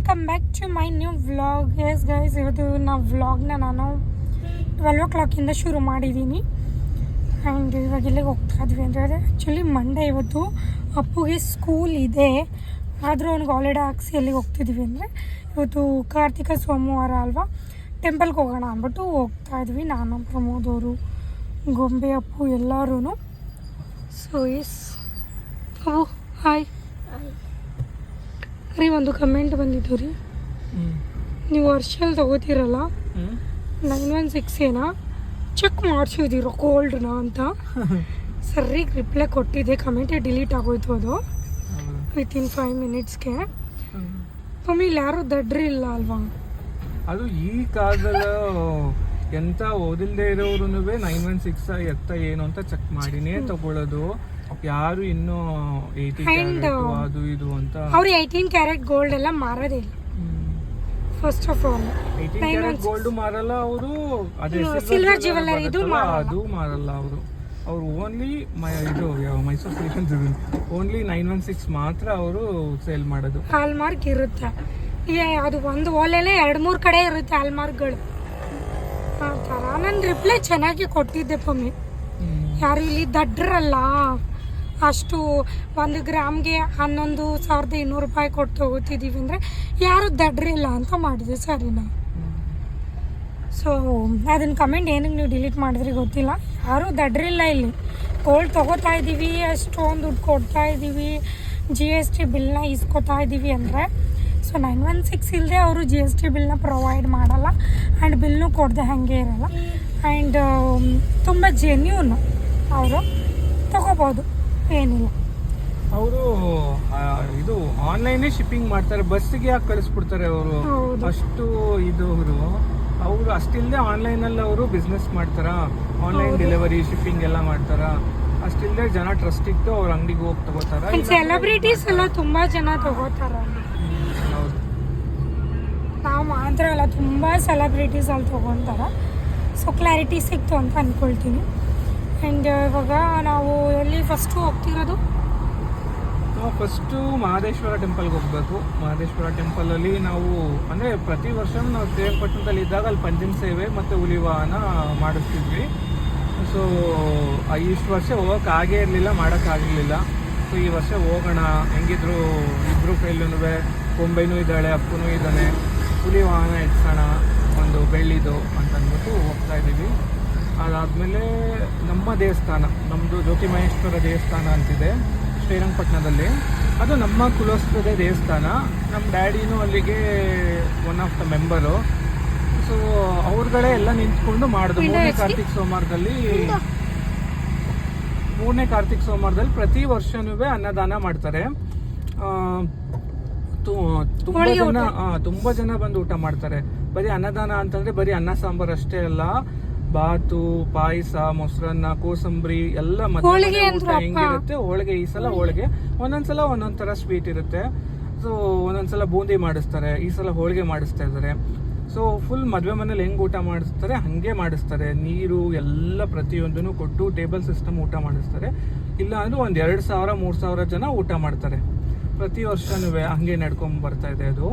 Welcome back to my new vlog yes guys ಇವತ್ತು ನಾವು ವ್ಲಾಗ್ನ ನಾನು ಟ್ವೆಲ್ವ್ ಓ ಕ್ಲಾಕಿಂದ ಶುರು ಮಾಡಿದ್ದೀನಿ ಆ್ಯಂಡ್ ಇವಾಗ ಇಲ್ಲಿಗೆ ಹೋಗ್ತಾ ಇದ್ವಿ ಅಂದರೆ ಆ್ಯಕ್ಚುಲಿ ಮಂಡೇ ಇವತ್ತು ಅಪ್ಪುಗೆ ಸ್ಕೂಲ್ ಇದೆ. ಆದರೂ ಅವ್ನಿಗೆ ಹಾಲಿಡೇ ಹಾಕ್ಸಿ ಎಲ್ಲಿಗೆ ಹೋಗ್ತಿದ್ವಿ ಅಂದರೆ ಇವತ್ತು ಕಾರ್ತಿಕ ಸೋಮವಾರ ಅಲ್ವಾ? ಟೆಂಪಲ್ಗೆ ಹೋಗೋಣ ಅಂದ್ಬಿಟ್ಟು ಹೋಗ್ತಾ ಇದ್ವಿ ನಾನು, ಪ್ರಮೋದ್ ಅವರು, ಗೊಂಬೆ, ಅಪ್ಪು ಎಲ್ಲರೂ ಸೊ ಎಸ್ ಓ ಹಾಯ್ ರೀ ಒಂದು ಕಮೆಂಟ್ ಬಂದಿತ್ತು ರೀ. ನೀವು ವರ್ಷಲ್ ತಗೋತೀರಲ್ಲ? ನೈನ್ ಒನ್ ಸಿಕ್ಸ್ ಏನಾ? ಚೆಕ್ ಮಾಡಿಸಿದಿರೋ ಕೋಲ್ಡ್ನ ಅಂತ. ಸರಿಗೆ ರಿಪ್ಲೈ ಕೊಟ್ಟಿದ್ದೆ ಕಮೆಂಟೇ ಡಿಲೀಟ್ ಆಗೋಯ್ತು ಅದು. ವಿತಿನ್ ಫೈವ್ ಮಿನಿಟ್ಸ್ಗೆ ಇಲ್ಲಿ ಯಾರು ದಡ್ರಿ ಇಲ್ಲ ಅಲ್ವಾ? ಅದು ಈ ಕಾಲದಲ್ಲಿ ಎಂತ ಓದಿಲ್ದೇ ಇರೋರು ನೈನ್ ಒನ್ ಸಿಕ್ಸ್ ಎತ್ತ ಏನು ಅಂತ ಚೆಕ್ ಮಾಡಿನೇ ತಗೊಳ್ಳೋದು ಯಾರು ಇನ್ನು ಏಯ್ಟಿ ಅದು ಇದು ಅಂತ ಅವ್ರು ಏಯ್ಟೀನ್ ಕ್ಯಾರೆಟ್ ಗೋಲ್ಡ್ ಎಲ್ಲ ಮಾರೋದಿಲ್ಲ ಫಸ್ಟ್ ಆಫ್ ಆಲ್ ಗೋಲ್ಡ್ ಮಾರಲ್ಲ ಅವರು ಸಿಲ್ವರ್ ಜುವೆಲ್ಲರಿ ಇದು. ಅದು ಮಾರಲ್ಲ ಅವರು. ಓನ್ಲಿ ಓನ್ಲಿ ಇದು ಯಾವ Mysuru station only nine one six ಮಾತ್ರ ಅವರು ಸೇಲ್ ಮಾಡೋದು. ಹಾಲ್ಮಾರ್ಕ್ ಇರುತ್ತೆ. ಏ ಅದು ಒಂದು ಓಲೆಲೆ ಎರಡು ಮೂರು ಕಡೆ ಇರುತ್ತೆ ಹಾಲ್ಮಾರ್ಕ್ಗಳು ಆ ಥರ. ನಾನು ರಿಪ್ಲೈ ಚೆನ್ನಾಗಿ ಕೊಟ್ಟಿದ್ದೆ ಪಮ್ಮಿ. ಯಾರು ಇಲ್ಲಿ ದಡ್ರಲ್ಲ? ಅಷ್ಟು ಒಂದು ಗ್ರಾಮ್ಗೆ ಹನ್ನೊಂದು ಸಾವಿರದ ಇನ್ನೂರು ರೂಪಾಯಿ ಕೊಟ್ಟು ತಗೋತಿದ್ದೀವಿ ಅಂದರೆ ಯಾರು ದಡ್ರಿಲ್ಲ ಅಂತ ಮಾಡಿದೆ ಸರಿನಾ? ಸೊ ಅದನ್ನ ಕಮೆಂಟ್ ಏನಕ್ಕೆ ನೀವು ಡಿಲೀಟ್ ಮಾಡಿದ್ರಿ ಗೊತ್ತಿಲ್ಲ. ಯಾರೂ ದಡ್ರಿಲ್ಲ ಇಲ್ಲಿ. ಗೋಲ್ಡ್ ತೊಗೋತಾ ಇದ್ದೀವಿ ಅಷ್ಟೊಂದು ದುಡ್ಡು ಕೊಡ್ತಾ ಇದ್ದೀವಿ ಜಿ ಎಸ್ ಟಿ ಬಿಲ್ನ ಇಸ್ಕೊತಾ ಇದ್ದೀವಿ ಅಂದರೆ. ಸೊ ನೈನ್ ಒನ್ ಸಿಕ್ಸ್ ಇಲ್ಲದೆ ಅವರು ಜಿ ಎಸ್ ಟಿ ಬಿಲ್ನ ಪ್ರೊವೈಡ್ ಮಾಡಲ್ಲ. ಆ್ಯಂಡ್ ಬಿಲ್ನು ಕೊಡದೆ ಹಾಗೆ ಇರಲ್ಲ. ಆ್ಯಂಡ್ ತುಂಬ ಜೆನ್ಯೂನು ಅವರು. ತಗೋಬೋದು. ಏನಿಲ್ಲ. ಅವರು ಇದು ಆನ್ಲೈನೇ ಶಿಪ್ಪಿಂಗ್ ಮಾಡ್ತಾರೆ ಬಸ್ಸಿಗೆ ಯಾಕೆ ಕಳಿಸ್ಬಿಡ್ತಾರೆ ಅವರು. ಅಷ್ಟು ಇದು ಅವರು. ಅವರು ಅಷ್ಟಿಲ್ಲದೆ ಆನ್ಲೈನ್ ಅಲ್ಲಿ ಅವರು ಬಿಸ್ನೆಸ್ ಮಾಡ್ತಾರ? ಆನ್ಲೈನ್ ಡೆಲಿವರಿ ಶಿಪ್ಪಿಂಗ್ ಎಲ್ಲ ಮಾಡ್ತಾರ? ಅಷ್ಟಿಲ್ಲದೆ ಜನ ಟ್ರಸ್ಟ್ ಇಟ್ಟು ಅವ್ರ ಅಂಗಡಿಗೆ ಹೋಗಿ ತಗೋತಾರ? ಸೆಲೆಬ್ರಿಟೀಸ್ ಎಲ್ಲ ತುಂಬಾ ಜನ ತಗೋತಾರ ನಾವು ಮಾತ್ರ ಅಲ್ಲ ತುಂಬಾ ಸೆಲೆಬ್ರಿಟೀಸ್ ಅಲ್ಲಿ ತಗೊಂತಾರ. ಸೊ ಕ್ಲಾರಿಟಿ ಸಿಕ್ತು ಅಂತ ಅಂದ್ಕೊಳ್ತೀನಿ ಆ್ಯಂಡ್ ಇವಾಗ ನಾವು ಎಲ್ಲಿ ಫಸ್ಟು ಹೋಗ್ತಿರೋದು? ನಾವು ಫಸ್ಟು ಮಹದೇಶ್ವರ ಟೆಂಪಲ್ಗೆ ಹೋಗ್ಬೇಕು. ಮಹದೇಶ್ವರ ಟೆಂಪಲಲ್ಲಿ ನಾವು, ಅಂದರೆ ಪ್ರತಿ ವರ್ಷ ನಾವು ಶ್ರೀರಂಗಪಟ್ಟಣದಲ್ಲಿ ಇದ್ದಾಗ ಅಲ್ಲಿ ಪಂಜಿನ ಸೇವೆ ಮತ್ತು ಹುಲಿ ವಾಹನ ಮಾಡಿಸ್ತಿದ್ವಿ ಸೊ ಇಷ್ಟು ವರ್ಷ ಹೋಗೋಕ್ಕಾಗೇ ಇರಲಿಲ್ಲ ಮಾಡೋಕ್ಕಾಗಲಿಲ್ಲ ಸೊ ಈ ವರ್ಷ ಹೋಗೋಣ. ಹೆಂಗಿದ್ರು ಇಬ್ಬರು ಕೈಲೂ ಕೊಂಬೈನೂ ಇದ್ದಾಳೆ, ಅಪ್ಪನೂ ಇದ್ದಾನೆ. ಹುಲಿ ವಾಹನ ಎತ್ಸೋಣ, ಒಂದು ಬೆಳ್ಳಿದು ಅಂತ ಅಂದ್ಬಿಟ್ಟು ಹೋಗ್ತಾ ಇದ್ದೀವಿ. ಅದಾದಮೇಲೆ ನಮ್ಮ ದೇವಸ್ಥಾನ ನಮ್ಮದು ಜ್ಯೋತಿ ಮಹೇಶ್ವರ ದೇವಸ್ಥಾನ ಅಂತಿದೆ ಶ್ರೀರಂಗಪಟ್ಟಣದಲ್ಲಿ. ಅದು ನಮ್ಮ ಕುಲಸ್ಥದ ದೇವಸ್ಥಾನ. ನಮ್ಮ ಡ್ಯಾಡಿನೂ ಅಲ್ಲಿಗೆ one of the member so ಅವ್ರಗಳೇ ಎಲ್ಲ ನಿಂತ್ಕೊಂಡು ಮಾಡಿದ್ರು ಮೂರನೇ ಕಾರ್ತಿಕ್ ಸೋಮವಾರದಲ್ಲಿ ಮೂರನೇ ಕಾರ್ತಿಕ್ ಸೋಮವಾರದಲ್ಲಿ ಪ್ರತಿ ವರ್ಷನೂ ಅನ್ನದಾನ ಮಾಡ್ತಾರೆ. ತುಂಬ ಜನ ತುಂಬಾ ಜನ ಬಂದು ಊಟ ಮಾಡ್ತಾರೆ. ಬರೀ ಅನ್ನದಾನ ಅಂತಂದ್ರೆ ಬರೀ ಅನ್ನ ಸಾಂಬಾರ್ ಅಷ್ಟೇ ಅಲ್ಲ. ಬಾತು ಪಾಯಸ ಮೊಸರನ್ನ ಕೋಸಂಬರಿ ಎಲ್ಲ ಮತ್ತೆ ಹೋಳಿಗೆ. ಹೆಂಗಿರುತ್ತೆ? ಹೋಳಿಗೆ ಈ ಸಲ ಹೋಳಿಗೆ. ಒಂದೊಂದ್ಸಲ ಒಂದೊಂದ್ ತರ ಸ್ವೀಟ್ ಇರುತ್ತೆ. ಸೊ ಒಂದೊಂದ್ಸಲ ಬೂಂದಿ ಮಾಡಿಸ್ತಾರೆ. ಈ ಸಲ ಹೋಳಿಗೆ ಮಾಡಿಸ್ತಾ ಇದ್ದಾರೆ. ಸೊ ಫುಲ್ ಮದುವೆ ಮನೇಲಿ ಹೆಂಗ್ ಊಟ ಮಾಡಿಸ್ತಾರೆ? ಹಂಗೆ ಮಾಡಿಸ್ತಾರೆ. ನೀರು ಎಲ್ಲ ಪ್ರತಿಯೊಂದನ್ನು ಕೊಟ್ಟು ಟೇಬಲ್ ಸಿಸ್ಟಮ್ ಊಟ ಮಾಡಿಸ್ತಾರೆ. ಇಲ್ಲ ಅಂದ್ರೆ ಒಂದ್ ಎರಡ್ ಸಾವಿರ ಮೂರ್ ಸಾವಿರ ಜನ ಊಟ ಮಾಡ್ತಾರೆ. ಪ್ರತಿ ವರ್ಷನೂ ಹಂಗೆ ನಡ್ಕೊಂಡ್ ಬರ್ತಾ ಇದೆ ಅದು.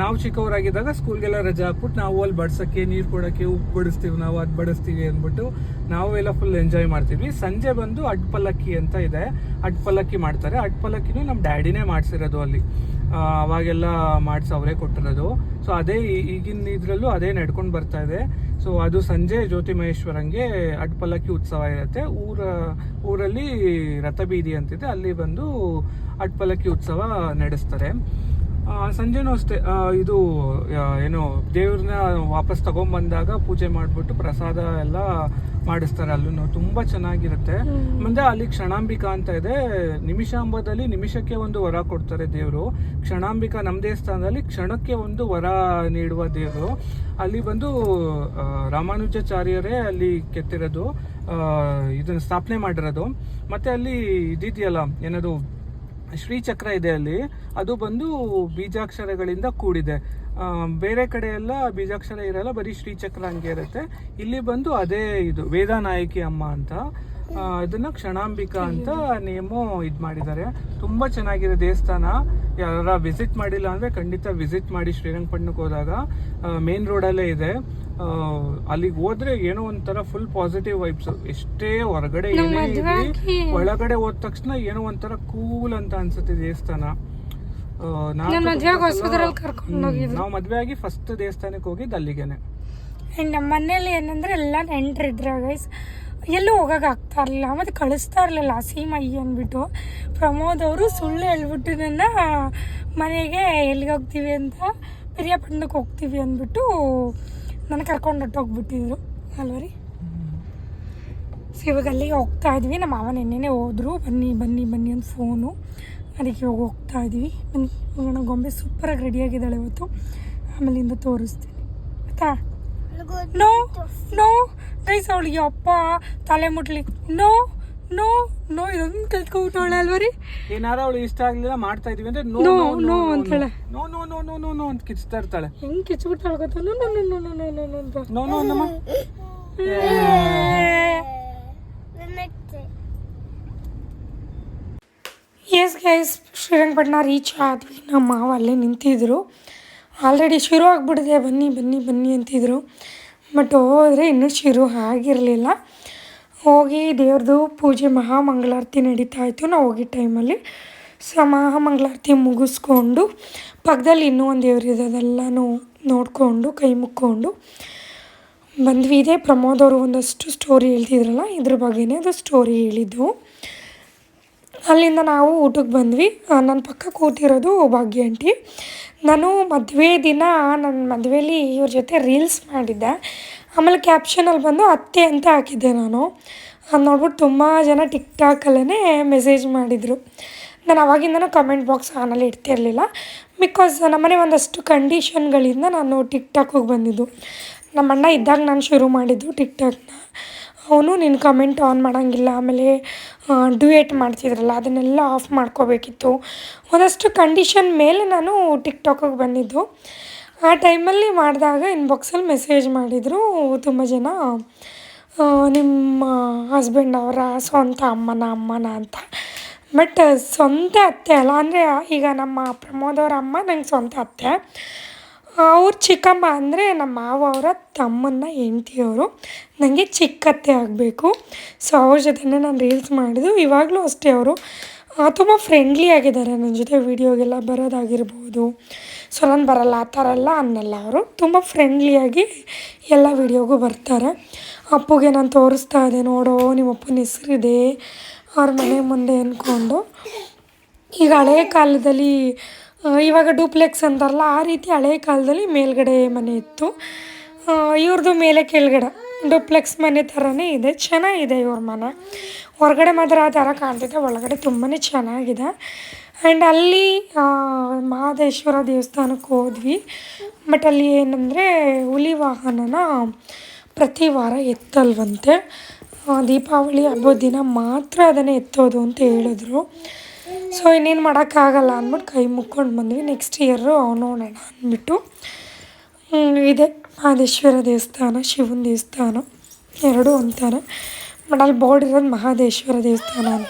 ನಾವು ಚಿಕ್ಕವರಾಗಿದ್ದಾಗ ಸ್ಕೂಲ್ಗೆಲ್ಲ ರಜಾ ಹಾಕ್ಬಿಟ್ಟು ನಾವು ಅಲ್ಲಿ ಬಡ್ಸೋಕ್ಕೆ, ನೀರು ಕೊಡಕ್ಕೆ ಉಪ್ಪು ಬಡಿಸ್ತೀವಿ, ನಾವು ಅದು ಬಡಿಸ್ತೀವಿ ಅಂದ್ಬಿಟ್ಟು ನಾವೆಲ್ಲ ಫುಲ್ ಎಂಜಾಯ್ ಮಾಡ್ತಿದ್ವಿ. ಸಂಜೆ ಬಂದು ಅಡ್ ಪಲ್ಲಕ್ಕಿ ಅಂತ ಇದೆ. ಅಡ್ ಪಲ್ಲಕ್ಕಿ ಮಾಡ್ತಾರೆ. ಅಡ್ ಪಲ್ಲಕ್ಕಿನೂ ನಮ್ಮ ಡ್ಯಾಡಿನೇ ಮಾಡಿಸಿರೋದು ಅಲ್ಲಿ. ಅವಾಗೆಲ್ಲ ಮಾಡಿಸಿ ಅವರೇ ಕೊಟ್ಟಿರೋದು. ಸೊ ಅದೇ ಈಗಿನ ಇದರಲ್ಲೂ ಅದೇ ನಡ್ಕೊಂಡು ಬರ್ತಾ ಇದೆ. ಸೊ ಅದು ಸಂಜೆ ಜ್ಯೋತಿ ಮಹೇಶ್ವರಂಗೆ ಅಡ್ ಪಲ್ಲಕ್ಕಿ ಉತ್ಸವ ಇರುತ್ತೆ. ಊರ, ಊರಲ್ಲಿ ರಥಬೀದಿ ಅಂತಿದೆ. ಅಲ್ಲಿ ಬಂದು ಅಡ್ ಪಲ್ಲಕ್ಕಿ ಉತ್ಸವ ನಡೆಸ್ತಾರೆ. ಸಂಜೆನೂ ಅಷ್ಟೇ ಇದು ಏನು ದೇವ್ರನ್ನ ವಾಪಸ್ ತಗೊಂಬಂದಾಗ ಪೂಜೆ ಮಾಡಿಬಿಟ್ಟು ಪ್ರಸಾದ ಎಲ್ಲ ಮಾಡಿಸ್ತಾರೆ ಅಲ್ಲೂ ತುಂಬಾ ಚೆನ್ನಾಗಿರುತ್ತೆ. ಮುಂದೆ ಅಲ್ಲಿ ಕ್ಷಣಾಂಬಿಕಾ ಅಂತ ಇದೆ. ನಿಮಿಷಾಂಬದಲ್ಲಿ ನಿಮಿಷಕ್ಕೆ ಒಂದು ವರ ಕೊಡ್ತಾರೆ ದೇವರು. ಕ್ಷಣಾಂಬಿಕಾ ನಮ್ಮ ದೇವಸ್ಥಾನದಲ್ಲಿ ಕ್ಷಣಕ್ಕೆ ಒಂದು ವರ ನೀಡುವ ದೇವರು. ಅಲ್ಲಿ ಬಂದು ರಾಮಾನುಜಾಚಾರ್ಯರೇ ಅಲ್ಲಿ ಕೆತ್ತಿರೋದು ಇದನ್ನ ಸ್ಥಾಪನೆ ಮಾಡಿರೋದು. ಮತ್ತೆ ಅಲ್ಲಿ ಇದಿದೆಯಲ್ಲ ಏನದು ಶ್ರೀಚಕ್ರ ಇದೆ ಅಲ್ಲಿ. ಅದು ಬಂದು ಬೀಜಾಕ್ಷರಗಳಿಂದ ಕೂಡಿದೆ. ಬೇರೆ ಕಡೆ ಎಲ್ಲ ಬೀಜಾಕ್ಷರ ಇರಲ್ಲ, ಬರೀ ಶ್ರೀಚಕ್ರ ಹಂಗೆ ಇರುತ್ತೆ. ಇಲ್ಲಿ ಬಂದು ಅದೇ ಇದು, ವೇದಾನಾಯಕಿ ಅಮ್ಮ ಅಂತ. ಅದನ್ನು ಕ್ಷಣಾಂಬಿಕಾ ಅಂತ ನೇಮು ಇದು ಮಾಡಿದ್ದಾರೆ. ತುಂಬಾ ಚೆನ್ನಾಗಿದೆ ದೇವಸ್ಥಾನ. ಯಾರ ವಿಸಿಟ್ ಮಾಡಿಲ್ಲ ಅಂದರೆ ಖಂಡಿತ ವಿಸಿಟ್ ಮಾಡಿ ಶ್ರೀರಂಗಪಟ್ಟಣಕ್ಕೆ ಹೋದಾಗ. ಮೇನ್ ರೋಡಲ್ಲೇ ಇದೆ. ಅಲ್ಲಿಗೆ ಹೋದ್ರೆ ಏನೋ ಒಂಥರ ಫುಲ್ ಪಾಸಿಟಿವ್ ವೈಬ್ಸ್ ಎಷ್ಟೇ ಹೊರಗಡೆ ಏನೇ ಒಳಗಡೆ ಹೋದ ತಕ್ಷಣ ಏನೋ ಒಂಥರ ಕೂಲ್ ಅಂತ ಅನ್ಸುತ್ತೆ ದೇವಸ್ಥಾನ. ನಾವು ಮದ್ವೆ ಆಗಿ ಫಸ್ಟ್ ದೇವಸ್ಥಾನಕ್ಕೆ ಹೋಗಿದ್ದು ಅಲ್ಲಿಗೆನೆ. ಆ್ಯಂಡ್ ನಮ್ಮ ಮನೇಲಿ ಏನಂದ್ರೆ ಎಲ್ಲ ನೆಂಟ್ರಿದ್ರೆ ಗೈಸ್ ಎಲ್ಲೂ ಹೋಗಕ್ಕೆ ಆಗ್ತಾ ಇರಲಿಲ್ಲ. ಮತ್ತು ಕಳಿಸ್ತಾ ಇರಲಿಲ್ಲ ಅಯ್ಯ ಅಂದ್ಬಿಟ್ಟು. ಪ್ರಮೋದ್ ಅವರು ಸುಳ್ಳು ಹೇಳ್ಬಿಟ್ಟು ನನ್ನ ಮನೆಗೆ ಎಲ್ಲಿಗೆ ಹೋಗ್ತೀವಿ ಅಂತ ಪಿರಿಯಾಪಟ್ಟಣಕ್ಕೆ ಹೋಗ್ತೀವಿ ಅಂದ್ಬಿಟ್ಟು ನನ್ನ ಕರ್ಕೊಂಡು ಹೊಟ್ಟೋಗ್ಬಿಟ್ಟಿದ್ರು ಅಲ್ವ ರೀ ಸೊ ಇವಾಗ ಅಲ್ಲಿಗೆ ಹೋಗ್ತಾ ಇದ್ವಿ. ನಮ್ಮ ಮಾವ ನೆನ್ನೆನೇ ಹೋದ್ರು. ಬನ್ನಿ ಬನ್ನಿ ಬನ್ನಿ ಅಂತ ಫೋನು ಅದಕ್ಕೆ ಇವಾಗ ಹೋಗ್ತಾ ಇದ್ವಿ. ಬನ್ನಿ ಹೋಗೋಣ. ಗೊಂಬೆ ಸೂಪರಾಗಿ ರೆಡಿಯಾಗಿದ್ದಾಳೆ ಇವತ್ತು. ಆಮೇಲಿಂದ ತೋರಿಸ್ತೀನಿ. ಆಯ್ತಾ ನೋ ನೋ ಗೈಸ್ ಅವಳಿಗೆ ಅಪ್ಪ ತಲೆ ಮುಟ್ಲಿ. ನೋ ನೋ ನೋ ಇದೊಂದು ಕಲ್ತ್ಕೊಬಿಟ್ಟವಳೆ ಅಲ್ವರಿ ಏನಾರ ಅವಳು ಇಷ್ಟ ಆಗ್ಲಿಲ್ಲ ಮಾಡ್ತಾ ಇದೀವಿ ಅಂದ್ರೆ ನೋ ನೋ ನೋ ಅಂತಾಳೆ. No no no no no no ಅಂತ ಕಿಚ್ತಾ ಇರ್ತಾಳೆ. ಹೆಂಗೆ ಕಿಚ್ಬಿಟ್ಟಾಳ ಗೊತ್ತಾ? No no no no no no no ಅಂತ. ನೋ ನೋ ನಮ್ಮ? ಎಸ್ ಗೈಸ್ ಶ್ರೀರಂಗಪಟ್ಟಣ ರೀಚ್ ಆದ್ವಿ. ನಮ್ಮ ಮಾವ ಅಲ್ಲೇ ನಿಂತಿದ್ರು. ಆಲ್ರೆಡಿ ಶುರು ಆಗ್ಬಿಡಿದೆ ಬನ್ನಿ ಬನ್ನಿ ಬನ್ನಿ ಅಂತಿದ್ರು. ಬಟ್ ಹೋದರೆ ಇನ್ನೂ ಶುರು ಆಗಿರಲಿಲ್ಲ. ಹೋಗಿ ದೇವ್ರದ್ದು ಪೂಜೆ ಮಹಾಮಂಗಳಾರತಿ ನಡೀತಾ ಇತ್ತು ನಾವು ಹೋಗಿದ್ದ ಟೈಮಲ್ಲಿ. ಸೊ ಮಹಾಮಂಗಳಾರತಿ ಮುಗಿಸ್ಕೊಂಡು ಪಕ್ಕದಲ್ಲಿ ಇನ್ನೂ ಒಂದು ದೇವ್ರಿದೆ ಅದೆಲ್ಲನೂ ನೋಡಿಕೊಂಡು, ಕೈ ಮುಕ್ಕೊಂಡು ಬಂದ್ವಿ. ಇದೇ ಪ್ರಮೋದ್ ಅವರು ಒಂದಷ್ಟು ಸ್ಟೋರಿ ಹೇಳ್ತಿದ್ರಲ್ಲ, ಇದ್ರ ಬಗ್ಗೆನೇ ಅದು ಸ್ಟೋರಿ ಹೇಳಿದ್ದು. ಅಲ್ಲಿಂದ ನಾವು ಊಟಕ್ಕೆ ಬಂದ್ವಿ. ನನ್ನ ಪಕ್ಕ ಕೂತಿರೋದು ಭಾಗ್ಯ ಆಂಟಿ. ನಾನು ಮದುವೆ ದಿನ ನನ್ನ ಮದುವೆಯಲ್ಲಿ ಇವ್ರ ಜೊತೆ ರೀಲ್ಸ್ ಮಾಡಿದ್ದೆ. ಆಮೇಲೆ ಕ್ಯಾಪ್ಷನಲ್ಲಿ ಬಂದು ಅತ್ತೆ ಅಂತ ಹಾಕಿದ್ದೆ ನಾನು. ಅದು ನೋಡ್ಬಿಟ್ಟು ತುಂಬ ಜನ ಟಿಕ್ ಟಾಕಲ್ಲೇ ಮೆಸೇಜ್ ಮಾಡಿದರು. ನಾನು ಅವಾಗಿಂದನೂ ಕಮೆಂಟ್ ಬಾಕ್ಸ್ ಆನಲ್ಲಿ ಇಡ್ತಿರಲಿಲ್ಲ ಬಿಕಾಸ್ ನಮ್ಮನೆ ಒಂದಷ್ಟು ಕಂಡೀಷನ್ಗಳಿಂದ ನಾನು ಟಿಕ್ ಟಾಕಿಗೆ ಬಂದಿದ್ದು. ನಮ್ಮ ಅಣ್ಣ ಇದ್ದಾಗ ನಾನು ಶುರು ಮಾಡಿದ್ದು ಟಿಕ್ ಟಾಕ್ನ ಅವನು ನಿನ್ನ ಕಮೆಂಟ್ ಆನ್ ಮಾಡೋಂಗಿಲ್ಲ. ಆಮೇಲೆ ಡ್ಯೂಯೇಟ್ ಮಾಡ್ತಿದ್ರಲ್ಲ, ಅದನ್ನೆಲ್ಲ ಆಫ್ ಮಾಡ್ಕೋಬೇಕಿತ್ತು. ಒಂದಷ್ಟು ಕಂಡೀಷನ್ ಮೇಲೆ ನಾನು ಟಿಕ್ ಟಾಕಿಗೆ ಬಂದಿದ್ದು. ಆ ಟೈಮಲ್ಲಿ ಮಾಡಿದಾಗ ಇನ್ಬಾಕ್ಸಲ್ಲಿ ಮೆಸೇಜ್ ಮಾಡಿದರು ತುಂಬ ಜನ ನಿಮ್ಮ ಹಸ್ಬೆಂಡ್ ಅವರ ಸ್ವಂತ ಅಮ್ಮನ ಅಮ್ಮನ ಅಂತ. ಬಟ್ ಸ್ವಂತ ಅತ್ತೆ ಅಲ್ಲ, ಅಂದರೆ ಈಗ ನಮ್ಮ ಪ್ರಮೋದ್ ಅವರ ಅಮ್ಮ ನಂಗೆ ಸ್ವಂತ ಅತ್ತೆ. ಅವ್ರ ಚಿಕ್ಕಮ್ಮ ಅಂದರೆ ನಮ್ಮ ಮಾವ ಅವರ ತಮ್ಮನ ಹೆಂಡ್ತಿಯವರು. ನನಗೆ ಚಿಕ್ಕತ್ತೆ ಆಗಬೇಕು. ಸೊ ಅವ್ರ ಜೊತೆನೇ ನಾನು ರೀಲ್ಸ್ ಮಾಡಿದ್ದು. ಇವಾಗಲೂ ಅಷ್ಟೇ ಅವರು. ತುಂಬ ಫ್ರೆಂಡ್ಲಿ ಆಗಿದ್ದಾರೆ. ನನ್ನ ಜೊತೆ ವೀಡಿಯೋಗೆಲ್ಲ ಬರೋದಾಗಿರ್ಬೋದು. ಸೊ ನಾನು ಬರಲ್ಲ, ಆ ಥರ ಎಲ್ಲ ಅನ್ನಲ್ಲ ಅವರು. ತುಂಬ ಫ್ರೆಂಡ್ಲಿಯಾಗಿ ಎಲ್ಲ ವೀಡಿಯೋಗೂ ಬರ್ತಾರೆ. ಅಪ್ಪುಗೆ ನಾನು ತೋರಿಸ್ತಾ ಇದ್ದೆ, ನೋಡೋ, ನಿಮ್ಮ ಅಪ್ಪನ ಹೆಸರಿದೆ. ಅವ್ರ ಮನೆ ಮುಂದೆ ಅಂದ್ಕೊಂಡು ಈಗ ಹಳೆಯ ಕಾಲದಲ್ಲಿ ಇವಾಗ ಡೂಪ್ಲೆಕ್ಸ್ ಅಂತಾರಲ್ಲ, ಆ ರೀತಿ ಹಳೆಯ ಕಾಲದಲ್ಲಿ ಮೇಲ್ಗಡೆ ಮನೆ ಇತ್ತು. ಇವ್ರದ್ದು ಮೇಲೆ ಕೆಳಗಡೆ ಡೂಪ್ಲೆಕ್ಸ್ ಮನೆ ಥರನೇ ಇದೆ, ಚೆನ್ನಾಗಿದೆ ಇವ್ರ ಮನೆ. ಹೊರಗಡೆ ಮಾತ್ರ ಆ ಥರ ಕಾಣ್ತಿದೆ, ಒಳಗಡೆ ತುಂಬಾ ಚೆನ್ನಾಗಿದೆ. ಆ್ಯಂಡ್ ಅಲ್ಲಿ ಮಹದೇಶ್ವರ ದೇವಸ್ಥಾನಕ್ಕೆ ಹೋದ್ವಿ. ಬಟ್ ಅಲ್ಲಿ ಏನಂದರೆ, ಹುಲಿ ವಾಹನನ ಪ್ರತಿ ವಾರ ಎತ್ತಲ್ವಂತೆ. ದೀಪಾವಳಿ ಹಬ್ಬದ ದಿನ ಮಾತ್ರ ಅದನ್ನೇ ಎತ್ತೋದು ಅಂತ ಹೇಳಿದ್ರು. ಸೊ ಇನ್ನೇನು ಮಾಡೋಕ್ಕಾಗಲ್ಲ ಅಂದ್ಬಿಟ್ಟು ಕೈ ಮುಕ್ಕೊಂಡು ಬಂದ್ವಿ. ನೆಕ್ಸ್ಟ್ ಇಯರು ನೋಡೋಣ ಅಂದ್ಬಿಟ್ಟು. ಇದೆ. ಮಹದೇಶ್ವರ ದೇವಸ್ಥಾನ, ಶಿವನ ದೇವಸ್ಥಾನ, ಎರಡೂ ಅಂತಾರೆ ಬಟ್ ಅಲ್ಲಿ ಬೋರ್ಡ್ ಇರೋದು ಮಹದೇಶ್ವರ ದೇವಸ್ಥಾನ ಅಂತ.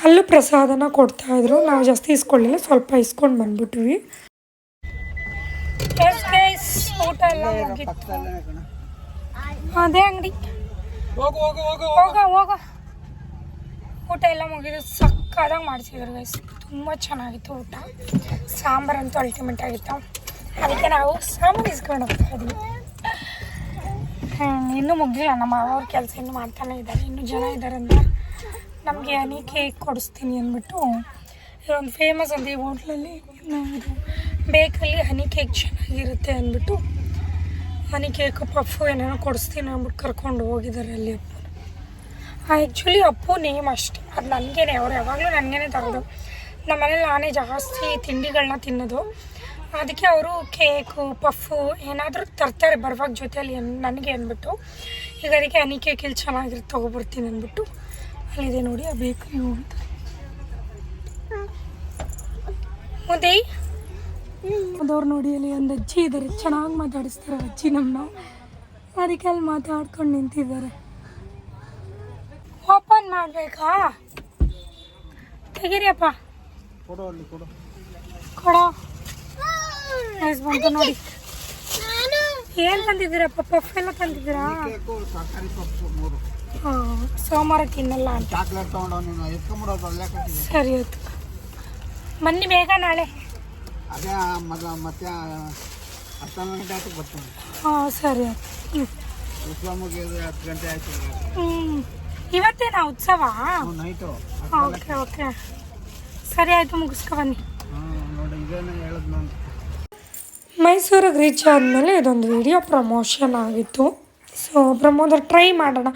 ಅಲ್ಲೂ ಪ್ರಸಾದನ ಕೊಡ್ತಾಯಿದ್ರು ನಾವು ಜಾಸ್ತಿ ಇಸ್ಕೊಳ್ಳಿಲ್ಲ ಸ್ವಲ್ಪ ಇಸ್ಕೊಂಡು ಬಂದ್ಬಿಟ್ವಿ. ಊಟ ಎಲ್ಲ ಮುಗೀತು? ಅದೇ ಅಂಗಡಿ. ಹೋಗು ಹೋಗು ಹೋಗು ಹೋಗ. ಹೋಗ ಊಟ ಎಲ್ಲ ಮುಗಿದು ಸಕ್ಕದಾಗಿ ಮಾಡಿಸಿದ್ರು ಗೈಸ್ ತುಂಬ ಚೆನ್ನಾಗಿತ್ತು ಊಟ. ಸಾಂಬಾರಂತೂ ಅಲ್ಟಿಮೇಟ್ ಆಗಿತ್ತು. ಅದಕ್ಕೆ ನಾವು ಸಾಂಬಾರು ಇಸ್ಕೊಂಡು ಹೋಗ್ತಾ ಇದ್ವಿ. ಹ್ಮ್, ಇನ್ನೂ ಮುಗಿಲ್ಲ ನಮ್ಮ ಅವ್ರ ಕೆಲಸ ಇನ್ನೂ ಮಾಡ್ತಾನೆ ಇದ್ದಾರೆ. ಇನ್ನೂ ಜನ ಇದ್ದಾರೆ ಅಂತ. ನಮಗೆ ಹನಿ ಕೇಕ್ ಕೊಡಿಸ್ತೀನಿ ಅಂದ್ಬಿಟ್ಟು ಇದೊಂದು ಫೇಮಸ್ ಅಂತ ಈ ಹೋಟ್ಲಲ್ಲಿ ಇದು ಬೇಕಲ್ಲಿ ಹನಿ ಕೇಕ್ ಚೆನ್ನಾಗಿರುತ್ತೆ ಅಂದ್ಬಿಟ್ಟು, ಹನಿ ಕೇಕು ಪಫು ಏನೇನೋ ಕೊಡಿಸ್ತೀನಿ ಅಂದ್ಬಿಟ್ಟು ಕರ್ಕೊಂಡು ಹೋಗಿದ್ದಾರೆ ಅಲ್ಲಿ ಅಪ್ಪ. ಆ್ಯಕ್ಚುಲಿ ಅಪ್ಪು ನೇಮ್ ಅಷ್ಟೇ. ಅದು ನನಗೇನೆ, ಅವ್ರು ಯಾವಾಗಲೂ ನನಗೇನೆ ತರೋದು. ನಮ್ಮ ಮನೇಲಿ ನಾನೇ ಜಾಸ್ತಿ ತಿಂಡಿಗಳನ್ನ ತಿನ್ನೋದು. ಅದಕ್ಕೆ ಅವರು ಕೇಕು ಪಫು ಏನಾದರೂ ತರ್ತಾರೆ ಬರುವಾಗ ಜೊತೆಯಲ್ಲಿ ನನಗೆ ಅಂದ್ಬಿಟ್ಟು. ಈಗ ಅದಕ್ಕೆ ಹನಿ ಕೇಕಲ್ಲಿ ಚೆನ್ನಾಗಿರುತ್ತೆ, ತೊಗೊಬರ್ತೀನಿ ಅಂದ್ಬಿಟ್ಟು. ಅಲ್ಲಿದೆ ನೋಡಿ ಆ ಬೇಕರಿ ಹೋಗುತ್ತೆ ಮುದ್ದೆ? ಅದವ್ರು ನೋಡಿ ಅಲ್ಲಿ ಒಂದು ಅಜ್ಜಿ ಇದ್ದಾರೆ ಚೆನ್ನಾಗಿ ಮಾತಾಡಿಸ್ತಾರೆ ಅಜ್ಜಿ ನಮ್ಮನ್ನ ಅದಕ್ಕೆ ಅಲ್ಲಿ ಮಾತಾಡ್ಕೊಂಡು ನಿಂತಿದ್ದಾರೆ. ಓಪನ್ ಮಾಡಬೇಕಾ? ತೆಗೀರಿಯಪ್ಪ. ಕೊಡು ಅಲ್ಲಿ ಕೊಡು. ಕೊಡೋ. ನೈಸ್ ಬಂತು ನೋಡಿ. ಏನು ತಂದಿದ್ದೀರಾ ಪಫ್ ಎಲ್ಲ ತಂದಿದ್ದೀರಾ? ಸೋಮವಾರಕ್ಕೆ ತಿನ್ನಲ್ಲ ಅಂತ. ಚಾಕ್ಲೇಟ್ ತೊಗೊಂಡು ನೀನು ಎತ್ಕೊಂಬಿಡೋದು ಅಲ್ಲೇ ಸರಿ ಆಯ್ತು. ಬನ್ನಿ ಬೇಗ ನಾಳೆ. ಅದೇ ಮೊದಲ ಮತ್ತೆ ಹತ್ತೊಂದು ಗಂಟೆ ಆಯ್ತು ಬರ್ತೀನಿ. ಹಾಂ ಸರಿ ಆಯ್ತು. ಹ್ಞೂ ಉತ್ಸವ ಮುಗಿಯೋದು ಹತ್ತು ಗಂಟೆ ಆಯ್ತು. ಹ್ಞೂ ಇವತ್ತೇನಾ ಉತ್ಸವ? Night okay okay. ಸರಿ ಆಯಿತು ಮುಗಿಸ್ಕೊ ಬನ್ನಿ. ನೋಡಿ ಇದೇನು ಹೇಳದ್ ನಾನು. ಮೈಸೂರಿಗೆ ರೀಚ್ ಆದಮೇಲೆ ಇದೊಂದು ವಿಡಿಯೋ ಪ್ರಮೋಷನ್ ಆಗಿತ್ತು. ಸೊ ಪ್ರಮೋದ ಟ್ರೈ ಮಾಡೋಣ.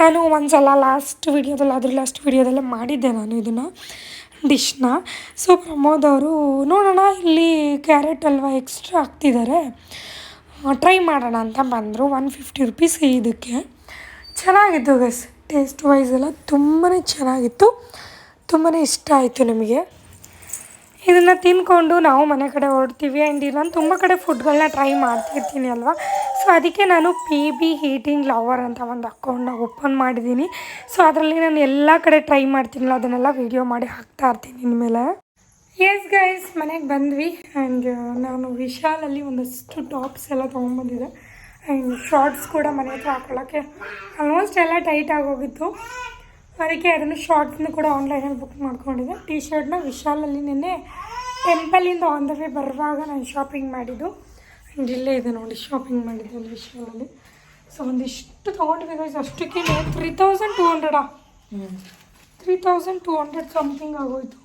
ನಾನು ಒಂದ್ಸಲ ಲಾಸ್ಟ್ ವಿಡಿಯೋದಲ್ಲಿ ಅದ್ರ ಲಾಸ್ಟ್ ವಿಡಿಯೋದಲ್ಲೇ ಮಾಡಿದ್ದೆ ನಾನು ಇದನ್ನು ಡಿಶ್ನ ಸೊ ಪ್ರಮೋದ್ ಅವರು, ನೋಡೋಣ, ಇಲ್ಲಿ ಕ್ಯಾರೆಟ್ ಅಲ್ವ ಎಕ್ಸ್ಟ್ರಾ ಹಾಕ್ತಿದ್ದಾರೆ ಟ್ರೈ ಮಾಡೋಣ ಅಂತ ಬಂದರು. ಒನ್ ಫಿಫ್ಟಿ ರುಪೀಸ್ ಇದಕ್ಕೆ. ಚೆನ್ನಾಗಿತ್ತು ಗಸ್ ಟೇಸ್ಟ್ ವೈಸ್ ಎಲ್ಲ ತುಂಬಾ ಚೆನ್ನಾಗಿತ್ತು. ತುಂಬಾ ಇಷ್ಟ ಆಯಿತು ನಿಮಗೆ. ಇದನ್ನು ತಿಂದ್ಕೊಂಡು ನಾವು ಮನೆ ಕಡೆ ಹೊರಡ್ತೀವಿ. ಆ್ಯಂಡ್ ನಾನು ತುಂಬ ಕಡೆ ಫುಡ್ಗಳನ್ನ ಟ್ರೈ ಮಾಡ್ತಿರ್ತೀನಿ ಅಲ್ವಾ? ಸೊ ಅದಕ್ಕೆ ನಾನು ಪಿ ಬಿ ಹೀಟಿಂಗ್ ಲವರ್ ಅಂತ ಒಂದು ಅಕೌಂಟ್ನ ಓಪನ್ ಮಾಡಿದ್ದೀನಿ. ಸೊ ಅದರಲ್ಲಿ ನಾನು ಎಲ್ಲ ಕಡೆ ಟ್ರೈ ಮಾಡ್ತೀನಲ್ಲ, ಅದನ್ನೆಲ್ಲ ವೀಡಿಯೋ ಮಾಡಿ ಹಾಕ್ತಾ ಇರ್ತೀನಿ ಇನ್ಮೇಲೆ. ಎಸ್ ಗೈಸ್ ಮನೆಗೆ ಬಂದ್ವಿ. ಆ್ಯಂಡ್ ನಾನು ವಿಶಾಲಲ್ಲಿ ಒಂದಷ್ಟು ಟಾಪ್ಸ್ ಎಲ್ಲ ತೊಗೊಂಬಂದಿದ್ದೆ ಆ್ಯಂಡ್ ಶಾರ್ಟ್ಸ್ ಕೂಡ ಮನೆ ಹತ್ರ ಹಾಕೊಳ್ಳೋಕ್ಕೆ ಆಲ್ಮೋಸ್ಟ್ ಎಲ್ಲ ಟೈಟ್ ಆಗೋಗಿತ್ತು. ಅದಕ್ಕೆ ಅದನ್ನು ಶಾರ್ಟ್ಸ್ನ ಕೂಡ ಆನ್ಲೈನಲ್ಲಿ ಬುಕ್ ಮಾಡ್ಕೊಂಡಿದ್ದೆ. ಟಿ ಶರ್ಟ್ನ ವಿಶಾಲಲ್ಲಿ ನಿನ್ನೆ ಟೆಂಪಲಿಂದ ಆನ್ ದ ವೇ ಬರುವಾಗ ನಾನು ಶಾಪಿಂಗ್ ಮಾಡಿದ್ದು. ಆ್ಯಂಡ್ ಇಲ್ಲೇ ಇದೆ ನೋಡಿ ಶಾಪಿಂಗ್ ಮಾಡಿದ್ದೆ ಅಲ್ಲಿ ವಿಷಯದಲ್ಲಿ. ಸೊ ಒಂದಿಷ್ಟು guys. ಅಷ್ಟಕ್ಕೆ three thousand two ಹಂಡ್ರೆಡಾ three thousand two hundred something ಆಗೋಯ್ತು.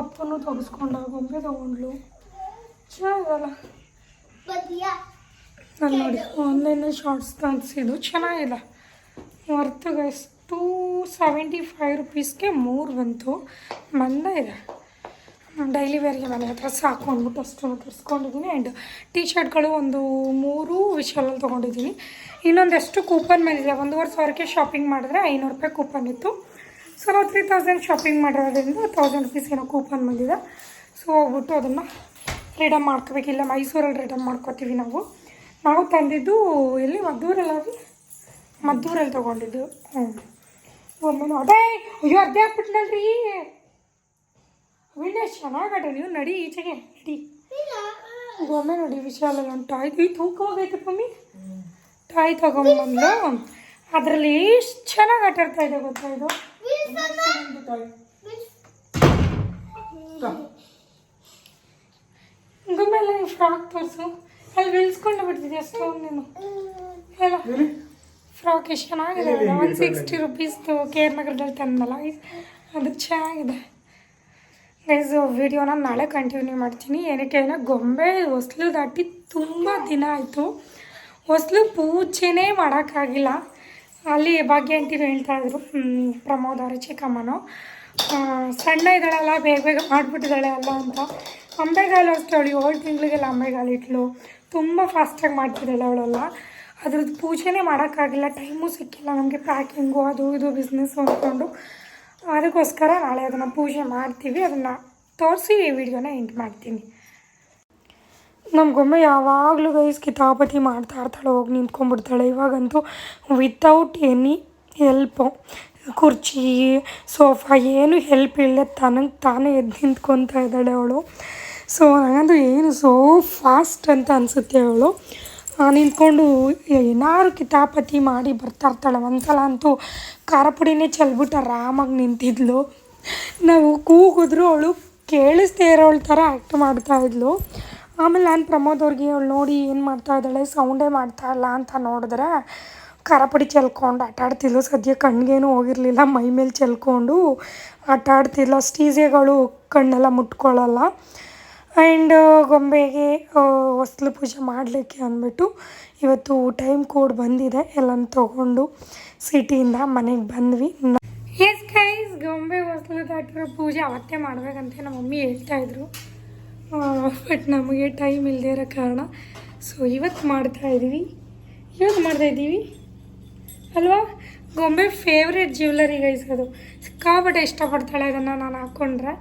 ಅಪ್ಪನೂ ತೆಗೆಸ್ಕೊಂಡ ಗೊಂಬೆ ತೊಗೊಂಡ್ಲು ಚೆನ್ನಾಗಲ್ಲ ನಾನು ನೋಡಿ ಆನ್ಲೈನ್ ಶಾರ್ಟ್ಸ್ ತರಿಸಿದ್ದು ಚೆನ್ನಾಗಿದೆ. Worth guys two seventy five ರುಪೀಸ್ಗೆ ಮೂರು ಬಂತು. ಮಂದ ಇದೆ. ಡೈಲಿ ವೇರ್ಗೆ ಮನೆ ಹತ್ರ ಸಾಕು ಅಂದ್ಬಿಟ್ಟು ಅಷ್ಟು ತರಿಸ್ಕೊಂಡಿದ್ದೀನಿ. ಆ್ಯಂಡ್ ಟೀ ಶರ್ಟ್ಗಳು ಒಂದು ಮೂರು ವಿಶಾಲಲ್ಲಿ ತೊಗೊಂಡಿದ್ದೀನಿ. ಇನ್ನೊಂದಷ್ಟು ಕೂಪನ್ ಬಂದಿದೆ ಒಂದೂವರೆ ಸಾವಿರಕ್ಕೆ ಶಾಪಿಂಗ್ ಮಾಡಿದ್ರೆ ಐನೂರು ರೂಪಾಯಿ ಕೂಪನ್ ಇತ್ತು. ಸೊ ನಾವು ತ್ರೀ ತೌಸಂಡ್ ಶಾಪಿಂಗ್ ಮಾಡಿರೋದ್ರಿಂದ ತೌಸಂಡ್ ರುಪೀಸ್ ಏನೋ ಕೂಪನ್ ಬಂದಿದೆ. ಸೊ ಹೋಗ್ಬಿಟ್ಟು ಅದನ್ನು ರಿಟರ್ನ್ ಮಾಡ್ಕೋಬೇಕಿಲ್ಲ ಮೈಸೂರಲ್ಲಿ ರಿಟರ್ನ್ ಮಾಡ್ಕೋತೀವಿ ನಾವು. ನಾವು ತಂದಿದ್ದು ಎಲ್ಲಿ? ಮದ್ದೂರಲ್ಲಿ ಅದು? ಮದ್ದೂರಲ್ಲಿ ತೊಗೊಂಡಿದ್ದು. ಹ್ಞೂ ಒಮ್ಮೆ ಅದೇ, ಅಯ್ಯೋ ಅರ್ಧೆ ಹಾಕ್ಬಿಟ್ನಲ್ರಿ ವಿಂಡೇಶ್ ಚೆನ್ನಾಗಟ ನೀವು ನಡಿ ಈಚೆಗೆ ನಡಿ. ಒಮ್ಮೆ ನೋಡಿ ವಿಶಾಲ ಒಂದು ಟಾಯ್ ಈ ತೂಕ ಹೋಗೈತೆ ಮಮ್ಮಿ ಟಾಯ್ ತಗೊಂಬಂದು ಅದರಲ್ಲಿ ಎಷ್ಟು ಚೆನ್ನಾಗಿ ಆಟ ಆಡ್ತಾ ಇದೆ ಗೊತ್ತಾ ಇದು? ಗುಮ್ಮೆಲ್ಲ ನೀವು ಫ್ರಾಕ್ ತೋರಿಸು. ಅಲ್ಲಿ ಬೆಳೆಸ್ಕೊಂಡು ಬಿಡ್ತಿದ್ಯಾ ಸ್ಟೋನ್ ನೀನು? ಎಲ್ಲ ಫ್ರಾಕ್ ಎಷ್ಟು ಚೆನ್ನಾಗಿದೆ ಒನ್ ಸಿಕ್ಸ್ಟಿ ರುಪೀಸ್ದು ಕೇರ್ ನಗರದಲ್ಲಿ ತಂದಲ್ಲ ಅದು ಚೆನ್ನಾಗಿದೆ. ಗೈಸ್ ವಿಡಿಯೋನ ನಾಳೆ ಕಂಟಿನ್ಯೂ ಮಾಡ್ತೀನಿ. ಏನಕ್ಕೆ ಏನೋ ಗೊಂಬೆ ಹೊಸ್ಲು ದಾಟಿ ತುಂಬ ದಿನ ಆಯಿತು. ಹೊಸ್ಲು ಪೂಜೆನೇ ಮಾಡೋಕ್ಕಾಗಿಲ್ಲ. ಅಲ್ಲಿ ಭಾಗ್ಯ ಅಂತೀವಿ ಹೇಳ್ತಾಯಿದ್ರು ಪ್ರಮೋದ ಅವರು ಸಣ್ಣ ಇದ್ದಾಳಲ್ಲ, ಬೇಗ ಬೇಗ ಮಾಡಿಬಿಟ್ಟಿದ್ದಾಳೆ ಅಲ್ಲ ಅಂತ. ಅಂಬೆಗಾಲು ಅಷ್ಟು ಅವಳು, ಏಳು ತಿಂಗಳಿಗೆಲ್ಲ ಅಂಬೆಗಾಲು ಇಟ್ಲು. ತುಂಬ ಫಾಸ್ಟಾಗಿ ಮಾಡ್ತಿದ್ದಾಳೆ ಅವಳೆಲ್ಲ. ಅದ್ರದ್ದು ಪೂಜೆನೇ ಮಾಡೋಕ್ಕಾಗಿಲ್ಲ ಟೈಮು ಸಿಕ್ಕಿಲ್ಲ. ನಮಗೆ ಪ್ಯಾಕಿಂಗು ಅದು ಇದು ಬಿಸ್ನೆಸ್ಸು ಅಂದ್ಕೊಂಡು ಅದಕ್ಕೋಸ್ಕರ ನಾಳೆ ಅದನ್ನು ಪೂಜೆ ಮಾಡ್ತೀವಿ. ಅದನ್ನು ತೋರಿಸಿ ವಿಡಿಯೋನ ಎಂಟ್ ಮಾಡ್ತೀನಿ. ನಮಗೊಮ್ಮೆ ಯಾವಾಗಲೂ ಗೈಸ್ ಕಿತಾಪತಿ ಮಾಡ್ತಾ ಇರ್ತಾಳೆ, ಹೋಗಿ ನಿಂತ್ಕೊಂಡ್ಬಿಡ್ತಾಳೆ. ಇವಾಗಂತೂ ವಿತೌಟ್ ಎನಿ ಹೆಲ್ಪು ಕುರ್ಚಿ ಸೋಫಾ ಏನು ಹೆಲ್ಪ್ ಇಲ್ಲದೆ ತನಗೆ ತಾನೇ ಎದ್ದು ನಿಂತ್ಕೊತಾ ಇದ್ದಾಳೆ ಅವಳು. ಸೊ ನನಗಂತೂ ಏನು ಸೋ ಫಾಸ್ಟ್ ಅಂತ ಅನಿಸುತ್ತೆ ಅವಳು. ನಿಂತ್ಕೊಂಡು ಏನಾದ್ರು ಕಿತಾಪತಿ ಮಾಡಿ ಬರ್ತಾ ಇರ್ತಾಳೆ ಒಂದ್ಸಲ ಅಂತೂ ಖಾರ ಪುಡಿನೇ ಚೆಲ್ಬಿಟ್ಟು ಆರಾಮಾಗಿ ನಿಂತಿದ್ಲು. ನಾವು ಕೂಗಿದ್ರು ಅವಳು ಕೇಳಿಸ್ದೇ ಇರೋಳ ಥರ ಆ್ಯಕ್ಟ್ ಮಾಡ್ತಾ ಇದ್ಲು. ಆಮೇಲೆ ನಾನು ಪ್ರಮೋದ್ ಅವ್ರಿಗೆ ಅವಳು ನೋಡಿ ಏನು ಮಾಡ್ತಾ ಇದ್ದಾಳೆ ಸೌಂಡೇ ಮಾಡ್ತಾ ಇಲ್ಲ ಅಂತ ನೋಡಿದ್ರೆ ಖಾರ ಪುಡಿ ಚೆಲ್ಕೊಂಡು ಆಟ ಆಡ್ತಿದ್ಲು ಸದ್ಯ ಕಣ್ಗೇನು ಹೋಗಿರಲಿಲ್ಲ, ಮೈ ಮೇಲೆ ಚೆಲ್ಕೊಂಡು ಆಟ ಈಸಿಯಾಗಳು ಕಣ್ಣೆಲ್ಲ ಮುಟ್ಕೊಳ್ಳಲ್ಲ ಆ್ಯಂಡ್ ಗೊಂಬೆಗೆ ಹೊಸ್ಲು ಪೂಜೆ ಮಾಡಲಿಕ್ಕೆ ಅಂದ್ಬಿಟ್ಟು ಇವತ್ತು ಟೈಮ್ ಕೋಡ್ ಬಂದಿದೆ. ಎಲ್ಲನೂ ತೊಗೊಂಡು ಸಿಟಿಯಿಂದ ಮನೆಗೆ ಬಂದ್ವಿ. ಎಸ್ ಗೈಸ್ ಗೊಂಬೆ ಹೊಸ್ಲು ದಾಟಿರೋ ಪೂಜೆ ಅವತ್ತೇ ಮಾಡಬೇಕಂತ ನಮ್ಮ ಮಮ್ಮಿ ಹೇಳ್ತಾಯಿದ್ರು ಬಟ್ ನಮಗೆ ಟೈಮ್ ಇಲ್ಲದೇ ಇರೋ ಕಾರಣ. ಸೊ ಇವತ್ತು ಮಾಡ್ತಾ ಇದ್ದೀವಿ ಇವತ್ತು ಮಾಡ್ತಾ ಇದ್ದೀವಿ ಅಲ್ವಾ? ಗೊಂಬೆ ಫೇವ್ರೆಟ್ ಜ್ಯುವೆಲರಿ ಗೈಸ್ ಅದು. ಸಿಕ್ಕಾಪಟ್ಟೆ ಇಷ್ಟಪಡ್ತಾಳೆ ಅದನ್ನು ನಾನು ಹಾಕ್ಕೊಂಡ್ರೆ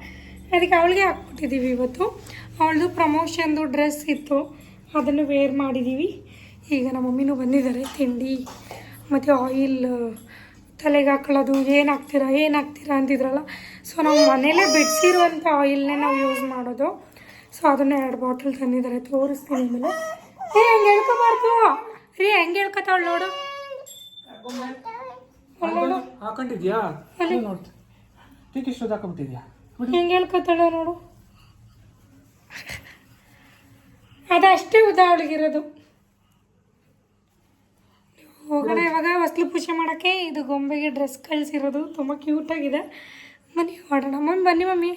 ಅದಕ್ಕೆ ಅವಳಿಗೆ ಹಾಕ್ಬಿಟ್ಟಿದ್ದೀವಿ ಇವತ್ತು. ಅವಳದು ಪ್ರಮೋಷನ್ದು ಡ್ರೆಸ್ ಇತ್ತು. ಅದನ್ನು ವೇರ್ ಮಾಡಿದ್ದೀವಿ. ಈಗ ನಮ್ಮ ಮಮ್ಮಿನೂ ಬಂದಿದ್ದಾರೆ ತಿಂಡಿ ಮತ್ತು ಆಯಿಲ್ ತಲೆಗೆ ಹಾಕೊಳ್ಳೋದು ಏನು ಹಾಕ್ತೀರಾ ಏನು ಹಾಕ್ತೀರಾ ಅಂತಿದ್ರಲ್ಲ. ಸೊ ನಾವು ಮನೇಲೇ ಬಿಡಿಸಿರುವಂಥ ಆಯಿಲ್ನೇ ನಾವು ಯೂಸ್ ಮಾಡೋದು. ಸೊ ಅದನ್ನು ಎರಡು ಬಾಟಲ್ ತಂದಿದ್ದಾರೆ ತೋರಿಸ್ತೀನಿ ಆಮೇಲೆ ಏ ಹೆಂಗೆ ಹೇಳ್ಕೊಬಾರ್ದು. ರೀ ಹೆಂಗೆ ಹೇಳ್ಕೊತಾವಳು ನೋಡು. ಹಾಕೊಂಡಿದ್ಯಾ? ನೋಡು ಹಾಕೊಂಡಿದ್ಯಾ ನೋಡ್ತೀನಿ. ಟೀಕ್ ಹಾಕೊಂಬಿಟ್ಟಿದ್ಯಾ ಹೆಂಗೆ ಹೇಳ್ಕೊತಾಳೆ ನೋಡು. ಅದಷ್ಟೇ ಉದ್ದ ಅವಳಿಗಿರೋದು. ಹೋಗೋಣ ಇವಾಗ ಹೊಸ್ಲು ಪೂಜೆ ಮಾಡೋಕ್ಕೆ ಇದು ಗೊಂಬೆಗೆ ಡ್ರೆಸ್ ಕಳಿಸಿರೋದು, ತುಂಬ ಕ್ಯೂಟಾಗಿದೆ ಬನ್ನಿ, ಮಾಡೋಣ. ಮಮ್ಮಿ, ಬನ್ನಿ ಮಮ್ಮಿ.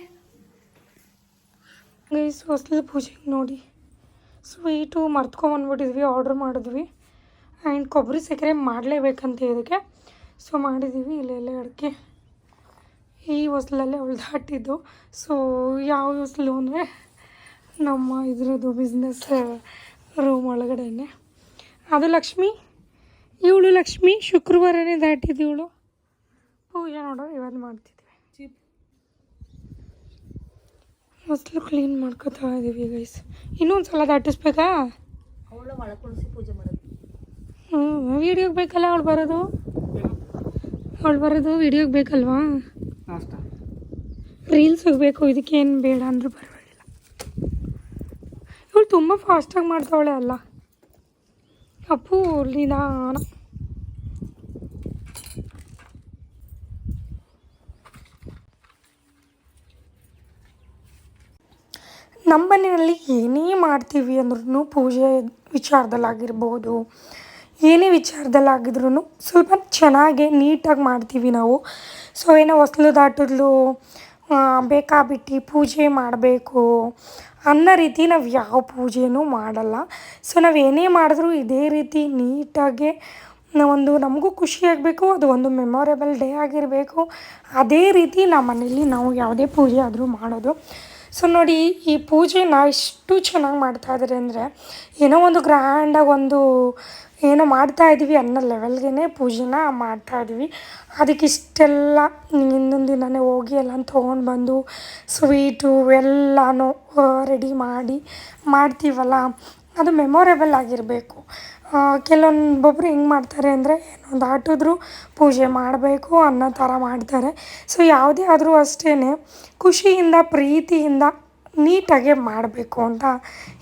ಗೈಸ್, ಹೊಸ್ಲು ಪೂಜೆಗೆ ನೋಡಿ. ಸ್ವೀಟು ಮರ್ತ್ಕೊಂಬಂದ್ಬಿಟ್ಟಿದ್ವಿ ಆರ್ಡ್ರ್ ಮಾಡಿದ್ವಿ. ಆ್ಯಂಡ್ ಕೊಬ್ಬರಿ ಸಕ್ಕರೆ ಮಾಡಲೇಬೇಕಂತ ಇದಕ್ಕೆ. ಸೊ ಮಾಡಿದ್ದೀವಿ ಇಲ್ಲೆಲ್ಲ ಅಡಿಕೆ. ಈ ಹೊಸ್ಲಲ್ಲೇ ಅವಳು ದಾಟಿದ್ದು ಸೊ ಯಾವ ಹೊಸ್ಲು ಅಂದರೆ ನಮ್ಮ ಇದರದ್ದು ಬಿಸ್ನೆಸ್ ರೂಮ್ ಒಳಗಡೆನೆ. ಅದು ಲಕ್ಷ್ಮಿ ಇವಳು ಲಕ್ಷ್ಮಿ ಶುಕ್ರವಾರನೇ ದಾಟಿದ್ದು ಇವಳು. ಪೂಜೆ ನೋಡೋ ಇವತ್ತು ಮಾಡ್ತಿದ್ವಿ. ಹೊಸ್ಲು ಕ್ಲೀನ್ ಮಾಡ್ಕೊತಾ ಇದ್ದೀವಿ ಗೈಸ್ ಇನ್ನೊಂದು ಸಲ ದಾಟಿಸ್ಬೇಕಾ ಪೂಜೆ ಮಾಡೋದು. ಹ್ಞೂ ವೀಡಿಯೋಗೆ ಬೇಕಲ್ಲ ಅವಳು ಬರೋದು? ಅವಳು ಬರೋದು ವೀಡಿಯೋಗೆ ಬೇಕಲ್ವಾ? ನಾಷ್ಟ ರೀಲ್ಸ್ ಹೋಗಬೇಕು ಇದಕ್ಕೇನು ಬೇಡ ಅಂದರೂ ಪರವಾಗಿಲ್ಲ. ಇವಳು ತುಂಬ ಫಾಸ್ಟಾಗಿ ಮಾಡ್ತಾವಳೆ ಅಲ್ಲ. ಅಪ್ಪು, ನಿಧಾನ. ನಮ್ಮ ಮನೆಯಲ್ಲಿ ಏನೇ ಮಾಡ್ತೀವಿ ಅಂದ್ರೂ ಪೂಜೆ ವಿಚಾರದಲ್ಲಾಗಿರ್ಬೋದು. ಏನೇ ವಿಚಾರದಲ್ಲಾಗಿದ್ರೂ ಸ್ವಲ್ಪ ಚೆನ್ನಾಗಿ ನೀಟಾಗಿ ಮಾಡ್ತೀವಿ ನಾವು. ಸೊ ಏನೋ ಹೊಸ್ಲು ದಾಟಿದ್ಲು ಬೇಕಾಬಿಟ್ಟು ಪೂಜೆ ಮಾಡಬೇಕು. ಅನ್ನೋ ರೀತಿ ನಾವು ಯಾವ ಪೂಜೆನೂ ಮಾಡಲ್ಲ. ಸೊ ನಾವು ಏನೇ ಮಾಡಿದ್ರೂ ಇದೇ ರೀತಿ ನೀಟಾಗಿ ಒಂದು ನಮಗೂ ಖುಷಿಯಾಗಬೇಕು ಅದು ಒಂದು ಮೆಮೊರೇಬಲ್ ಡೇ ಆಗಿರಬೇಕು. ಅದೇ ರೀತಿ ನಮ್ಮ ಮನೇಲಿ ನಾವು ಯಾವುದೇ ಪೂಜೆ ಆದರೂ ಮಾಡೋದು. ಸೊ ನೋಡಿ, ಈ ಪೂಜೆನ ಇಷ್ಟು ಚೆನ್ನಾಗಿ ಮಾಡ್ತಾ ಇದ್ದಾರೆ ಅಂದರೆ, ಏನೋ ಒಂದು ಗ್ರ್ಯಾಂಡಾಗಿ ಒಂದು ಏನೋ ಮಾಡ್ತಾ ಇದ್ದೀವಿ ಅನ್ನೋ ಲೆವೆಲ್ಗೇ ಪೂಜೆನ ಮಾಡ್ತಾ ಇದ್ದೀವಿ ಅದಕ್ಕೆ ಇಷ್ಟೆಲ್ಲ ಇನ್ನೊಂದು ದಿನವೇ ಹೋಗಿ ಎಲ್ಲ ತೊಗೊಂಡು ಬಂದು ಸ್ವೀಟು ಎಲ್ಲನೂ ರೆಡಿ ಮಾಡಿ ಮಾಡ್ತೀವಲ್ಲ, ಅದು ಮೆಮೊರೇಬಲ್ ಆಗಿರಬೇಕು. ಕೆಲವೊಬ್ಬೊಬ್ರು ಹೆಂಗೆ ಮಾಡ್ತಾರೆ ಅಂದರೆ ಏನೋ ಆಟಿದ್ರು ಪೂಜೆ ಮಾಡಬೇಕು ಅನ್ನೋ ಥರ ಮಾಡ್ತಾರೆ. ಸೊ ಯಾವುದೇ ಆದರೂ ಅಷ್ಟೇ ಖುಷಿಯಿಂದ, ಪ್ರೀತಿಯಿಂದ ನೀಟಾಗೆ ಮಾಡಬೇಕು ಅಂತ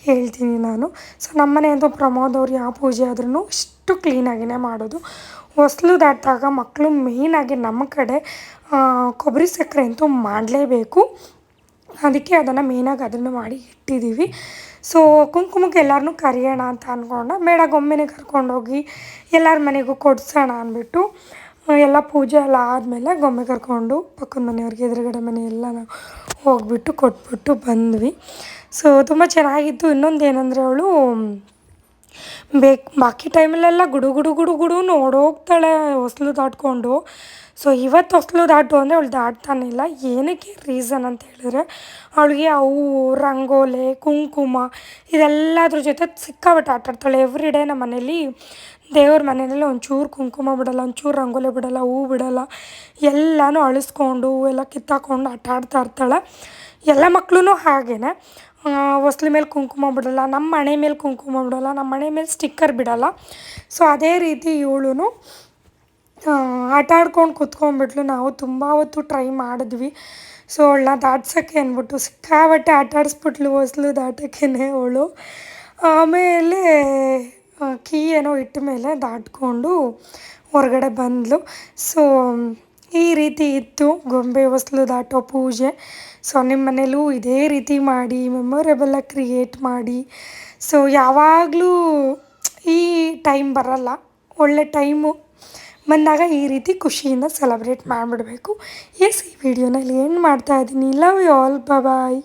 ಹೇಳ್ತೀನಿ ನಾನು. ಸೊ ನಮ್ಮನೆ ಪ್ರಮೋದ್ ಅವ್ರು ಯಾವ ಪೂಜೆ ಆದ್ರೂ ಇಷ್ಟು ಕ್ಲೀನಾಗಿಯೇ ಮಾಡೋದು. ಹೊಸ್ಲು ದಾಟಿದಾಗ ಮಕ್ಕಳು ಮೇಯ್ನಾಗಿ ನಮ್ಮ ಕಡೆ ಕೊಬ್ಬರಿ ಸಕ್ಕರೆ ಅಂತೂ ಮಾಡಲೇಬೇಕು. ಅದಕ್ಕೆ ಅದನ್ನು ಮೇಯ್ನಾಗಿ ಅದನ್ನು ಮಾಡಿ ಇಟ್ಟಿದ್ದೀವಿ. ಸೊ ಕುಂಕುಮಕ್ಕೆ ಎಲ್ಲರನ್ನೂ ಕರೆಯೋಣ ಅಂತ ಅಂದ್ಕೊಂಡ ಮೇಡಗೊಮ್ಮೆನೇ ಕರ್ಕೊಂಡೋಗಿ ಎಲ್ಲರ ಮನೆಗೂ ಕೊಡ್ಸೋಣ ಅಂದ್ಬಿಟ್ಟು ಎಲ್ಲ ಪೂಜೆ ಎಲ್ಲ ಆದಮೇಲೆ ಗೊಂಬೆ ಕರ್ಕೊಂಡು ಪಕ್ಕದ ಮನೆಯವ್ರಿಗೆ, ಎದುರುಗಡೆ ಮನೆ ಎಲ್ಲ ನಾವು ಹೋಗ್ಬಿಟ್ಟು ಕೊಟ್ಬಿಟ್ಟು ಬಂದ್ವಿ. ಸೊ ತುಂಬ ಚೆನ್ನಾಗಿತ್ತು. ಇನ್ನೊಂದು ಏನಂದರೆ ಅವಳು ಬೇಕು, ಬಾಕಿ ಟೈಮಲ್ಲೆಲ್ಲ ಗುಡು ಗುಡು ಗುಡು ಗುಡು ನೋಡೋಗ್ತಾಳೆ ಹೊಸ್ಲು ದಾಟ್ಕೊಂಡು. ಸೊ ಇವತ್ತು ಹೊಸ್ಲು ದಾಟು ಅಂದರೆ ಅವಳು ದಾಟ್ತಾನೆ ಇಲ್ಲ. ಏನಕ್ಕೆ ರೀಸನ್ ಅಂತ ಹೇಳಿದ್ರೆ, ಅವಳಿಗೆ ಅವು, ರಂಗೋಲೆ, ಕುಂಕುಮ ಇದೆಲ್ಲದ್ರ ಜೊತೆ ಸಿಕ್ಕಾಬಿಟ್ಟು ಆಟಾಡ್ತಾಳೆ. ಎವ್ರಿ ಡೇ ನಮ್ಮ ಮನೇಲಿ ದೇವ್ರ ಮನೆಯಲ್ಲಿ ಒಂಚೂರು ಕುಂಕುಮ ಬಿಡಲ್ಲ, ಒಂಚೂರು ರಂಗೋಲಿ ಬಿಡಲ್ಲ, ಹೂ ಬಿಡಲ್ಲ. ಎಲ್ಲನೂ ಅಳಿಸ್ಕೊಂಡು ಎಲ್ಲ ಕಿತ್ತಾಕೊಂಡು ಆಟ ಆಡ್ತಾ ಇರ್ತಾಳೆ. ಎಲ್ಲ ಮಕ್ಕಳು ಹಾಗೇನೆ. ಹೊಸ್ಲ ಮೇಲೆ ಕುಂಕುಮ ಬಿಡೋಲ್ಲ ನಮ್ಮ ಮನೆ ಮೇಲೆ ಕುಂಕುಮ ಬಿಡೋಲ್ಲ ನಮ್ಮ ಮನೆ ಮೇಲೆ ಸ್ಟಿಕ್ಕರ್ ಬಿಡೋಲ್ಲ. ಸೊ ಅದೇ ರೀತಿ ಇವಳು ಆಟ ಆಡ್ಕೊಂಡು ಕೂತ್ಕೊಂಡ್ಬಿಟ್ಲು. ನಾವು ತುಂಬ ಹೊತ್ತು ಟ್ರೈ ಮಾಡಿದ್ವಿ. ಸೊ ಅವಳನ್ನ ದಾಟ್ಸೋಕ್ಕೆ ಅಂದ್ಬಿಟ್ಟು ಸಿಕ್ಕಾಬಟ್ಟೆ ಆಟ ಆಡಿಸ್ಬಿಟ್ಲು ಹೊಸ್ಲು ದಾಟೋಕ್ಕೇ ಅವಳು. ಆಮೇಲೆ ಕೀ ಏನೋ ಇಟ್ಟ ಮೇಲೆ ದಾಟ್ಕೊಂಡು ಹೊರಗಡೆ ಬಂದಳು ಸೊ ಈ ರೀತಿ ಇತ್ತು ಗೊಂಬೆ ಹೊಸ್ಲು ದಾಟೋ ಪೂಜೆ. ಸೊ ನಿಮ್ಮ ಮನೇಲೂ ಇದೇ ರೀತಿ ಮಾಡಿ ಮೆಮೊರೇಬಲಾಗಿ ಕ್ರಿಯೇಟ್ ಮಾಡಿ. ಸೊ ಯಾವಾಗಲೂ ಈ ಟೈಮ್ ಬರಲ್ಲ. ಒಳ್ಳೆ ಟೈಮು ಬಂದಾಗ ಈ ರೀತಿ ಖುಷಿಯಿಂದ ಸೆಲೆಬ್ರೇಟ್ ಮಾಡಿಬಿಡ್ಬೇಕು. ಎಸ್ ಈ ವಿಡಿಯೋನಲ್ಲಿ ಏನು ಮಾಡ್ತಾ ಇದ್ದೀನಿ? Love you all bye